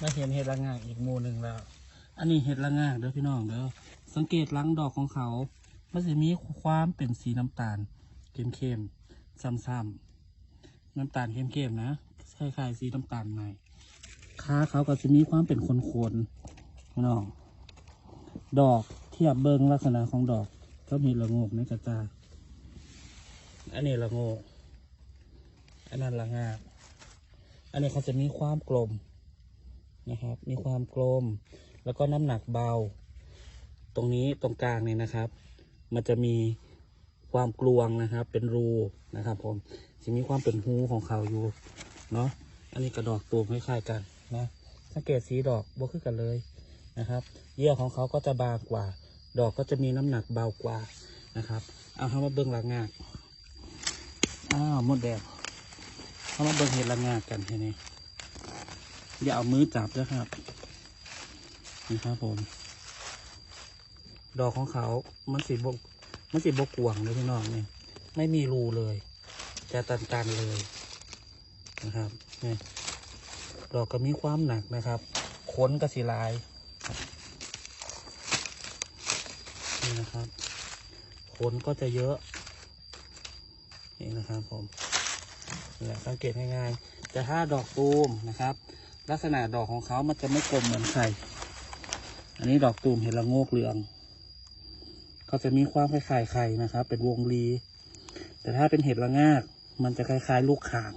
มาเห็นเห็ดละงากอีกหมู่หนึ่งแล้ว อันนี้เห็ดละงากเด้อพี่น้องเด้อสังเกตหลังดอกของเขามันจะมีความเป็นสีน้ำตาลเข้มๆซ้ำๆน้ำตาลเข้มๆนะคล้ายๆสีน้ำตาลใหม่ขาเขาก็จะมีความเป็นโคนๆพี่น้องดอกเทียบเบิ้งลักษณะของดอกก็มีละงกในกระจาอันนี้ละงกอันนั้นละงาอันนี้เขาจะมีความกลม นะครับ มีความกลม แล้วก็น้ำหนักเบา ตรงนี้ตรงกลางเนี่ยนะครับ มันจะมีความกลวงนะครับ เป็นรูนะครับผมจะมีความเป็นหูของเขาอยู่เนาะอันนี้กระดอกตูมคล้ายๆกันนะสังเกตสีดอกบวกขึ้นกันเลยนะครับเยื่อของเขาก็จะบางกว่า ดอกก็จะมีน้ำหนักเบากว่านะครับ เอาเข้ามาเบิ้องหลังงากอ้าวมดแดงเข้ามาเบิ้องเห็ดหลังงากกันทีนี้ อย่าเอามือจับนะครับ นี่ครับผม ดอกของเขามันสีบกมันสีบกกวงเลยพี่น้องนี่ยไม่มีรูเลย จะตันๆเลยนะครับนี่ดอกก็มีความหนักนะครับขนก็สีลายนี่นะครับขนก็จะเยอะนี่นะครับผมแหละสังเกตง่ายๆแต่ถ้าดอกตูมนะครับ ลักษณะดอกของเขามันจะไม่กลมเหมือนไข่อันนี้ดอกตูมเห็นละโงกเหลืองเขาจะมีความคล้ายๆไข่นะครับ เป็นวงรี แต่ถ้าเป็นเห็ดละงาก มันจะคล้ายๆ ลูกข่าง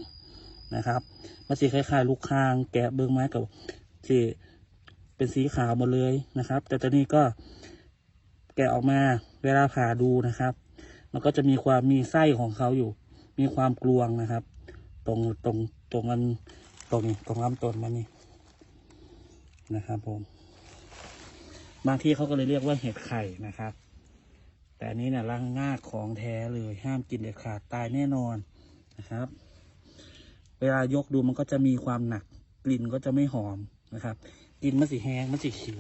นะครับ มันจะคล้ายๆ ลูกข่าง แกะเบิ้งไม้กับที่เป็นสีขาวหมดเลยนะครับ แต่ตอนนี้ก็แกะออกมาเวลาผ่าดูนะครับ มันก็จะมีความมีไส้ของเขาอยู่ มีความกลวงนะครับ ตรงตรงตรงมัน ตรงนี้ตรงลำต้นมันนี่นะครับผม บางที่เขาก็เลยเรียกว่าเห็ดไข่นะครับ แต่อันนี้เนี่ยรังงากของแท้เลยห้ามกินเด็ดขาดตายแน่นอนนะครับ เวลายกดูมันก็จะมีความหนักกลิ่นก็จะไม่หอมนะครับ กินมันสีแห้งมันสีขิว